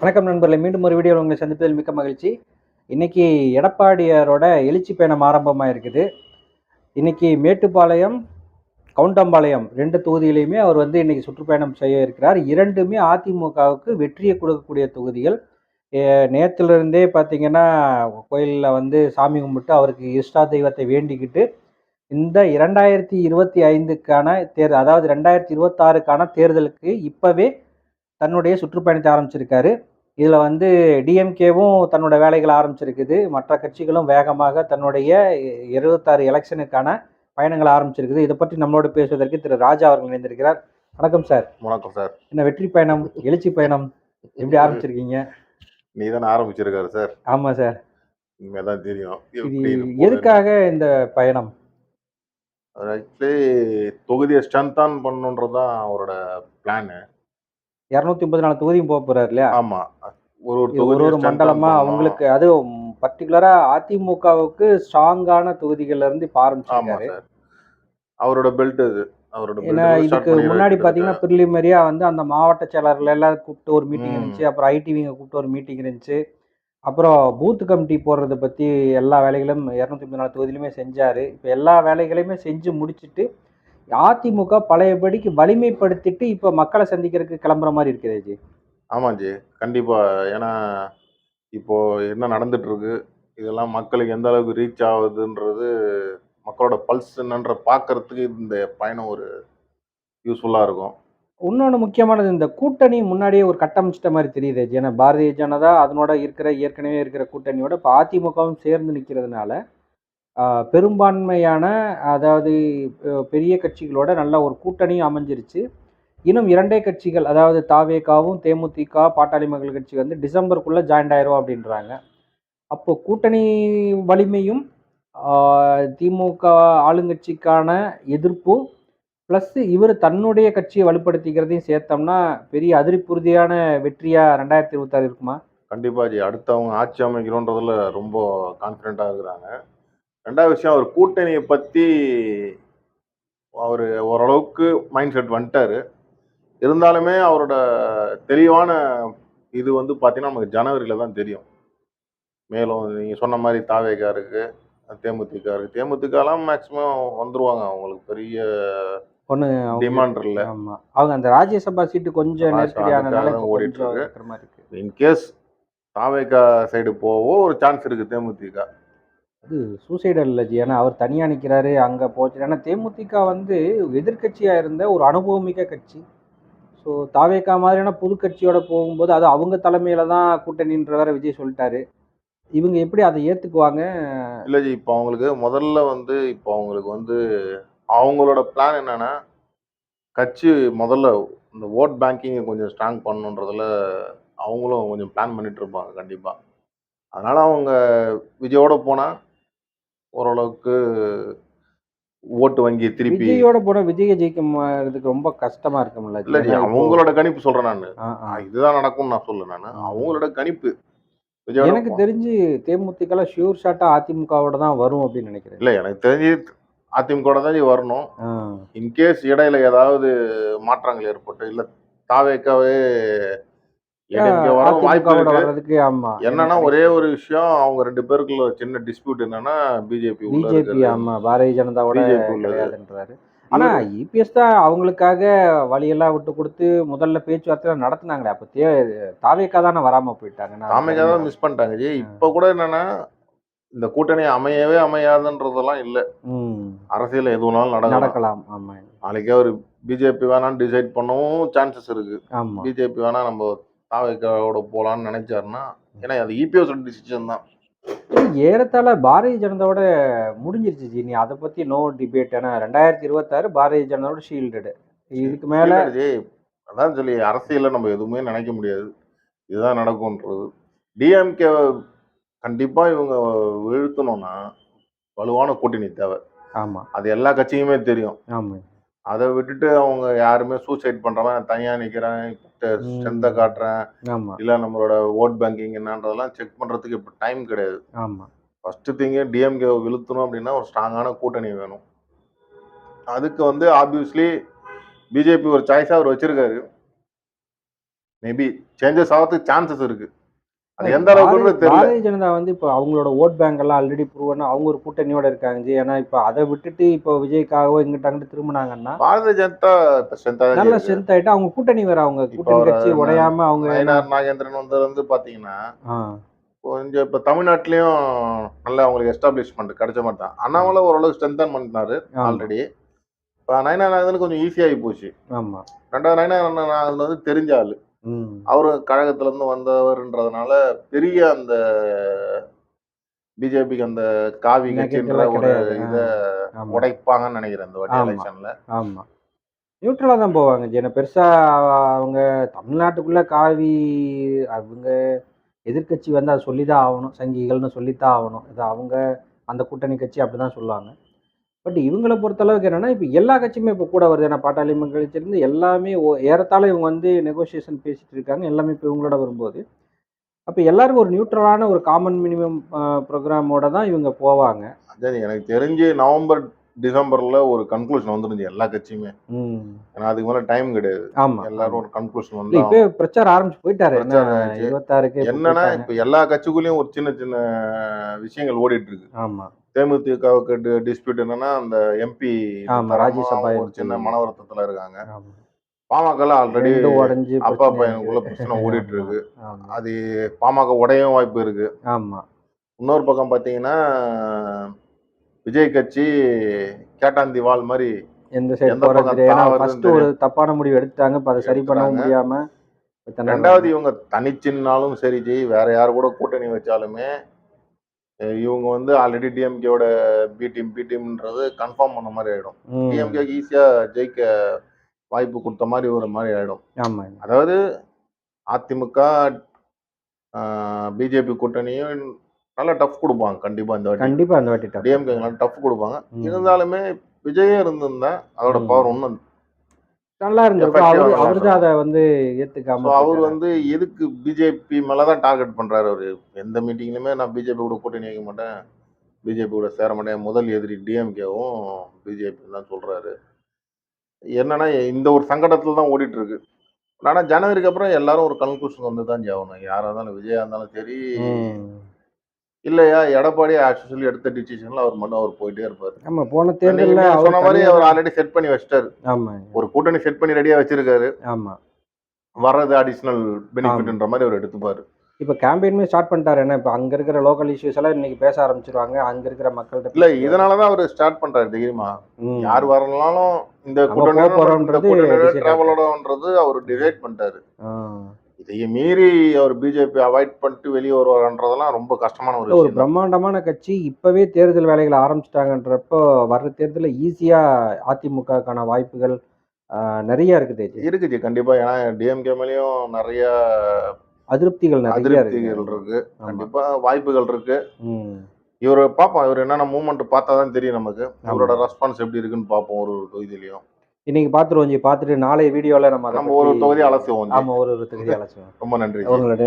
வணக்கம் நண்பர்களை மீண்டும் ஒரு வீடியோவில் உங்களை சந்திப்பதில் மிக்க மகிழ்ச்சி. இன்னைக்கு எடப்பாடியாரோட எழுச்சி பயணம் ஆரம்பமாக இருக்குது இன்னைக்கு மேட்டுப்பாளையம் கவுண்டம்பாளையம் ரெண்டு தொகுதியிலையுமே அவர் வந்து இன்னைக்கு சுற்றுப்பயணம் செய்ய இருக்கிறார். இரண்டுமே அதிமுகவுக்கு வெற்றியை கொடுக்கக்கூடிய தொகுதிகள். நேற்றுலேருந்தே பார்த்தீங்கன்னா கோயிலில் வந்து சாமி கும்பிட்டு அவருக்கு இஷ்டா தெய்வத்தை வேண்டிக்கிட்டு இந்த இரண்டாயிரத்தி இருபத்தி ஐந்துக்கான தேர் அதாவது ரெண்டாயிரத்தி இருபத்தாறுக்கான தேர்தலுக்கு இப்போவே தன்னுடைய சுற்றுப்பயணத்தை ஆரம்பிச்சிருக்காரு. இதில் வந்து டிஎம்கேவும் தன்னோட வேலைகளை ஆரம்பிச்சிருக்குது. மற்ற கட்சிகளும் வேகமாக தன்னுடைய இருபத்தாறு எலெக்ஷனுக்கான பயணங்களை ஆரம்பிச்சிருக்குது. இதை பற்றி நம்மளோட பேசுவதற்கு திரு ராஜா அவர்கள் இணைந்திருக்கிறார். வணக்கம் சார். வணக்கம் சார். என்ன வெற்றி பயணம் எழுச்சி பயணம் எப்படி ஆரம்பிச்சிருக்கீங்க? நீ தானே ஆரம்பிச்சிருக்காரு சார். ஆமாம் சார். இனிமே தான் தெரியும் எதுக்காக இந்த பயணம்? ஆக்சுவலி தொகுதியை ஸ்ட்ரென்தான் பண்ணுன்றது தான் அவரோட பிளானு. இரநூத்தி முப்பத்தி நாலு தொகுதியும் போக போறாரு இல்லையா? ஆமா. ஒரு ஒரு ஒரு ஒரு மண்டலமா அவங்களுக்கு அதுவும் பர்டிகுலரா அதிமுகவுக்கு ஸ்ட்ராங்கான தொகுதிகள்ல இருந்து இப்ப ஆரம்பிச்சிருக்காரு. சார். அவரோட பெல்ட் இது. அவரோட இதுக்கு முன்னாடி. பாத்தீங்கன்னா பிரிலிமரியா வந்து அந்த மாவட்ட செயலர்கள் எல்லாம் கூப்பிட்டு ஒரு மீட்டிங். இருந்துச்சு. அப்புறம் ஐடிவிங்க கூப்பிட்டு ஒரு மீட்டிங் இருந்துச்சு. அப்புறம் பூத் கமிட்டி போடுறத பத்தி எல்லா வேலைகளும் இரநூத்தி முப்பத்தி நாலு தொகுதியிலுமே செஞ்சாரு. இப்போ எல்லா வேலைகளையுமே செஞ்சு முடிச்சிட்டு அதிமுக பழையபடிக்கு வலிமைப்படுத்திட்டு இப்போ மக்களை சந்திக்கிறதுக்கு கிளம்புற மாதிரி இருக்குது ஜி. ஆமா ஜி. கண்டிப்பா. ஏன்னா இப்போ என்ன நடந்துட்டு இருக்கு இதெல்லாம் மக்களுக்கு எந்த அளவுக்கு ரீச் ஆகுதுன்றது மக்களோட பல்ஸ் என்னன்ற பார்க்கறதுக்கு இந்த பயணம் ஒரு யூஸ்ஃபுல்லா இருக்கும். இன்னொன்று முக்கியமானது இந்த கூட்டணி முன்னாடியே ஒரு கட்டமைச்சிட்ட மாதிரி தெரியுது ஏன்னா பாரதிய ஜனதா அதனோட இருக்கிற ஏற்கனவே இருக்கிற கூட்டணியோட இப்போ அதிமுகவும் சேர்ந்து நிற்கிறதுனால பெரும்பான்மையான அதாவது பெரிய கட்சிகளோட நல்ல ஒரு கூட்டணியும் அமைஞ்சிருச்சு. இன்னும் இரண்டே கட்சிகள் அதாவது தாவேகாவும் தேமுதிக பாட்டாளி மக்கள் கட்சி வந்து டிசம்பருக்குள்ளே ஜாயின்ட் ஆயிரும் அப்படின்றாங்க. அப்போது கூட்டணி வலிமையும் திமுக ஆளுங்கட்சிக்கான எதிர்ப்பும் ப்ளஸ் இவர் தன்னுடைய கட்சியை வலுப்படுத்திக்கிறதையும் சேர்த்தோம்னா பெரிய அதிர்ப்புறுதியான வெற்றியாக ரெண்டாயிரத்தி இருபத்தாறு இருக்குமா? கண்டிப்பா ஜி. அடுத்தவங்க ஆட்சி அமைக்கிறோன்றதில் ரொம்ப கான்ஃபிடெண்ட்டாக இருக்கிறாங்க. ரெண்டாவது விஷயம் அவர் கூட்டணியை பத்தி அவர் ஓரளவுக்கு மைண்ட் செட் வந்துட்டாரு. இருந்தாலுமே அவரோட தெளிவான இது வந்து பார்த்தீங்கன்னா நமக்கு ஜனவரியில தான் தெரியும். மேலும் நீங்க சொன்ன மாதிரி தாவேகா இருக்கு தேமுதிக இருக்கு. தேமுதிகலாம் மேக்ஸிமம் வந்துருவாங்க. அவங்களுக்கு பெரிய ஒன்று டிமாண்ட் இல்லை. ஆமா. அவங்க அந்த ராஜ்யசபா சீட்டு கொஞ்சம் இப்போ ஓடிட்டு இருக்கு. இன்கேஸ் தாவேகா சைடு போவோ ஒரு சான்ஸ் இருக்கு தேமுதிக. இது சூசைடல் இல்லை ஜி. ஏன்னா அவர் தனியாக நிற்கிறாரு அங்கே போச்சு. ஏன்னா தேமுதிக வந்து எதிர்கட்சியாக இருந்த ஒரு அனுபவமிக்க கட்சி. ஸோ தாவேக்கா மாதிரியான புது கட்சியோட போகும்போது அது அவங்க தலைமையில தான் கூட்டணின்ற வேற விஜய் சொல்லிட்டாரு. இவங்க எப்படி அதை ஏற்றுக்குவாங்க இல்லை ஜி இப்போ அவங்களுக்கு முதல்ல வந்து இப்போ அவங்களுக்கு வந்து அவங்களோட பிளான் என்னன்னா கட்சி முதல்ல இந்த ஓட் பேங்கிங்கை கொஞ்சம் ஸ்ட்ராங் பண்ணணுன்றதுல அவங்களும் கொஞ்சம் பிளான் பண்ணிட்டு இருப்பாங்க கண்டிப்பாக அதனால் அவங்க விஜயோட போனால் ஓரளவுக்கு ஓட்டு வங்கி திருப்பி விஜயோட போன விஜய ஜெயிக்கிறதுக்கு ரொம்ப கஷ்டமா இருக்கும்ல? இல்லை அவங்களோட கணிப்பு சொல்றேன் நான். இதுதான் நடக்கும்னு நான் சொல்ல நான் அவங்களோட கணிப்பு எனக்கு தெரிஞ்சு தேமுதிக ஷியூர் ஷாட்டா அதிமுகவோட தான் வரும் அப்படின்னு நினைக்கிறேன் இல்லை எனக்கு தெரிஞ்சு அதிமுக தான் வரணும். இன்கேஸ் இடையில ஏதாவது மாற்றங்கள் ஏற்பட்டு இல்ல தாவேக்காவே வர்றதுக்கு ஆமா. என்னன்னா ஒரே ஒரு விஷயம் அவங்க ரெண்டு பேருக்குள்ள ஒரு சின்ன டிஸ்பியூட் என்னன்னா பிஜேபி பிஜேபி. ஆமா. பாரதிய ஜனதாவோட. கிடையாதுன்றாரு. ஆனா இபிஎஸ் தான் அவங்களுக்காக வழியெல்லாம் விட்டு கொடுத்து முதல்ல பேச்சுவார்த்தை நடத்துனாங்களே. அப்ப தே தாவேக்கா தானே வராம போயிட்டாங்க. நான் தாமேக்கா தான் மிஸ் பண்ணிட்டாங்க. ஜி இப்ப கூட என்னன்னா இந்த கூட்டணி அமையவே அமையாதுன்றதெல்லாம் இல்ல. அரசியல் எதுனாலும் நடக்கலாம். ஆமா. நாளைக்கே அவர் பிஜேபி வேணாம்னு டிசைட் பண்ணவும் சான்சஸ் இருக்கு. பிஜேபி வேணா நம்ம தாவேக்காவோட போலாம்னு நினைச்சாருன்னா ஏன்னா அது இபிஎஸ் டிசிஷன் தான். ஏறத்தாழ பாரதிய ஜனதாவோட முடிஞ்சிருச்சு ஜி. நீ அதை பத்தி நோ டிபேட் ஏன்னா ரெண்டாயிரத்தி இருபத்தாறு பாரதிய ஜனதாவோட ஷீல்டு இதுக்கு மேல அதான் சொல்லி அரசியல்ல நம்ம எதுவுமே நினைக்க முடியாது. இதுதான் நடக்கும்ன்றது. டிஎம்கே கண்டிப்பா இவங்க வீழ்த்தணும்னா வலுவான கூட்டணி தேவை. ஆமா. அது எல்லா கட்சியுமே தெரியும். ஆமா. அதை விட்டுட்டு அவங்க யாருமே சூசைட் பண்றவன் நான் தனியா நிக்கிறேன். ஸ்ட்ரென்த்தை காட்டுறேன். இல்ல நம்மளோட ஓட் பேங்கிங் என்னன்றதெல்லாம் செக் பண்றதுக்கு இப்ப டைம் கிடையாது. ஆமா. ஃபர்ஸ்ட் திங்கு டிஎம்கே விழுத்தணும் அப்படின்னா ஒரு ஸ்ட்ராங்கான கூட்டணி வேணும். அதுக்கு வந்து ஆப்வியஸ்லி பிஜேபி ஒரு சாய்ஸா அவர் வச்சிருக்காரு. மேபி சேஞ்சஸ் ஆகிறதுக்கு சான்சஸ் இருக்கு. அது எந்த அளவுக்கு பாரதிய ஜனதா வந்து இப்போ அவங்களோட ஓட் பேங்க் எல்லாம் ஆல்ரெடி ப்ரூவனா அவங்க ஒரு கூட்டணியோட இருக்காங்க ஜி. ஏன்னா இப்போ அதை விட்டுட்டு இப்போ விஜய்க்காகவோ இங்கிட்ட அங்கிட்டு திரும்பினாங்கன்னா பாரதிய ஜனதா நல்ல. ஸ்ட்ரென்த் ஆயிட்டு அவங்க கூட்டணி வேற அவங்க கூட்டணி கட்சி உடையாம அவங்க நயினார் நாகேந்திரன் வந்து வந்து பாத்தீங்கன்னா கொஞ்சம் இப்ப தமிழ்நாட்டிலயும் நல்ல அவங்களுக்கு எஸ்டாப்ளிஷ்மெண்ட் கிடைச்ச மாதிரி தான். அண்ணாமலை ஓரளவு ஸ்ட்ரென்தன் பண்ணினாரு ஆல்ரெடி இப்போ நயனார் நாகேந்திரன் கொஞ்சம் ஈஸியாகி போச்சு. ஆமா. ரெண்டாவது நயனார் நாகேந்திரன் வந்து தெரிஞ்ச ஆளு. ம், அவரு கழகத்துல இருந்து வந்தவர்ன்றதுனால பெரிய அந்த பிஜேபிக்கு அந்த காவி கட்சின்ற ஒரு இதை உடைப்பாங்கன்னு நினைக்கிறேன் இந்த வாட்டி. எலெக்ஷன்ல. ஆமா. நியூட்ரலா தான் போவாங்க ஜி ஏன்னா பெருசா அவங்க தமிழ்நாட்டுக்குள்ள காவி அவங்க எதிர்க்கட்சி வந்து அதை சொல்லி தான் ஆகணும் சங்கிகள்னு சொல்லித்தான் ஆகணும். இது அவங்க அந்த கூட்டணி கட்சி அப்படிதான் சொல்லுவாங்க. பட் இவங்கள பொறுத்தளவுக்கு என்னன்னா இப்போ எல்லா கட்சியுமே இப்போ கூட வருது. ஏன்னா பாட்டாளி மக்கள் கட்சியிலேருந்து எல்லாமே ஓ- ஏறத்தாழ இவங்க வந்து நெகோசியேஷன் பேசிட்டு இருக்காங்க. எல்லாமே இப்போ இவங்களோட வரும்போது. அப்போ எல்லாரும் ஒரு நியூட்ரலான ஒரு காமன் மினிமம் ப்ரோக்ராமோட தான் இவங்க போவாங்க. அதான் எனக்கு தெரிஞ்சு நவம்பர் டிசம்பர்ல ஒரு கன்க்ளூஷன் வந்துருந்துச்சு எல்லா கட்சியுமே. ஏன்னா அதுக்கு மேல டைம் கிடையாது. ஆமா எல்லாரும் ஒரு கன்க்ளூஷன் வந்து இப்போ பிரச்சாரம் ஆரம்பிச்சு போயிட்டாரு. இருபத்தாறுக்கு என்னன்னா. இப்ப எல்லா கட்சிக்குள்ளேயும் ஒரு சின்ன சின்ன விஷயங்கள் ஓடிட்டு இருக்கு. ஆமா. தேமுதிகவுக்கு டிஸ்பியூட் என்னன்னா அந்த எம்பி ராஜ்யசபா ஒரு சின்ன. மன வருத்தத்துல இருக்காங்க ஆமா. பாமக ஆல்ரெடி உடைஞ்சு அப்பா பையனுக்குள்ள. பிரச்சனை ஓடிட்டு இருக்கு அது பாமக உடையும் வாய்ப்பு இருக்கு ஆமா இன்னொரு பக்கம் பாத்தீங்கன்னா விஜய் கட்சி கேட்டாந்தி வால் மாதிரி எந்த சைடு போறது. ஏன்னா ஃபர்ஸ்ட் ஒரு தப்பான முடிவு எடுத்தாங்க இப்ப அதை சரி பண்ண. முடியாம. ரெண்டாவது இவங்க தனிச்சின்னாலும் சரி ஜெய் வேற யார் கூட கூட்டணி வச்சாலுமே இவங்க வந்து ஆல்ரெடி டிஎம்கேவோட பி டீம் பி டீம்ன்றது கன்ஃபார்ம் பண்ண மாதிரி ஆயிடும் ம். டிஎம்கே ஈஸியா ஜெயிக்க வாய்ப்பு கொடுத்த மாதிரி ஒரு மாதிரி ஆயிடும் அதாவது அதிமுக பிஜேபி கூட்டணியும் நல்ல டஃப் கொடுப்பாங்க கண்டிப்பா இந்த வாட்டி கண்டிப்பா அந்த வாட்டி. டிஎம்கே நல்ல டஃப் கொடுப்பாங்க. இருந்தாலுமே விஜயே இருந்திருந்தா அதோட. பவர் ஒன்றும் நல்லா இருந்திருக்கும் அவரு அவரு தான் அதை வந்து ஏத்துக்காம ஸோ அவர். வந்து எதுக்கு பிஜேபி மேலே தான் டார்கெட் பண்ணுறாரு அவர்? எந்த மீட்டிங்லையுமே நான் பிஜேபி கூட கூட்டணி வைக்க மாட்டேன். பிஜேபி கூட சேர மாட்டேன். முதல் எதிரி டிஎம்கேவும் பிஜேபி தான் சொல்கிறாரு என்னன்னா இந்த ஒரு சங்கடத்தில் தான் ஓடிட்டு இருக்கு ஆனால் ஜனவரிக்கு அப்புறம் எல்லாரும் ஒரு கன்க்ளூஷன் வந்து தான் ஆகணும் யாராக இருந்தாலும் விஜயா இருந்தாலும் சரி. இல்லையா? எடப்பாடி ஆக்சுவலி எடுத்த டிசிஷன்ல அவர் மட்டும் அவர் போயிட்டே இருப்பார். ஆமா போன தேர்தல்ல சொன்ன மாதிரி அவர் ஆல்ரெடி செட் பண்ணி வச்சிட்டாரு. ஆமா. ஒரு கூட்டணி செட் பண்ணி ரெடியா வச்சிருக்காரு. ஆமா. வர்றது அடிஷனல் பெனிஃபிட்ன்ற மாதிரி அவர் எடுத்துப்பாரு. இப்ப கேம்பெயினுமே ஸ்டார்ட் பண்ணிட்டாரு. என்ன இப்ப அங்க இருக்கிற லோக்கல் இஷ்யூஸ் எல்லாம் இன்னைக்கு பேச ஆரம்பிச்சிருவாங்க. அங்க இருக்கிற மக்கள்கிட்ட இல்ல பேசுவாரு. இதனாலதான் அவர் ஸ்டார்ட் பண்றாரு தெரியுமா. யார் வரலனாலும் இந்த கூட்டணி டிராவலோடன்றது அவர் டிசைட் பண்ணிட்டாரு. ஆ. இதைய மீறி அவர் பிஜேபி அவாய்ட் பண்ணிட்டு வெளியே வருவார்ன்றதெல்லாம் ரொம்ப கஷ்டமான ஒரு ஒரு. பிரம்மாண்டமான கட்சி இப்பவே தேர்தல் வேலைகளை ஆரம்பிச்சிட்டாங்கன்றப்போ வர்ற தேர்தலில் ஈஸியா அதிமுகக்கான வாய்ப்புகள் நிறைய இருக்குது ஜி. இருக்குது கண்டிப்பா ஏன்னா டிஎம்கே மேலயும் நிறைய அதிருப்திகள் அதிருப்திகள் இருக்கு இருக்கு ஆமா. கண்டிப்பா வாய்ப்புகள் இருக்கு. இவர் பார்ப்போம் இவர் என்னென்ன மூவ்மெண்ட் பார்த்தா தான் தெரியும் நமக்கு அவரோட ரெஸ்பான்ஸ் எப்படி இருக்குன்னு பார்ப்போம் ஒரு ஒரு தொகுதியிலையும் இன்னைக்கு பார்த்துருவோம் ஜி பார்த்துட்டு நாளைய வீடியோல நம்ம நம்ம ஒரு தொகுதி அலசுவோம் ஜி. ஆமா ஒரு ஒரு தொகுதி அலசுவோம். ரொம்ப நன்றி நன்றி.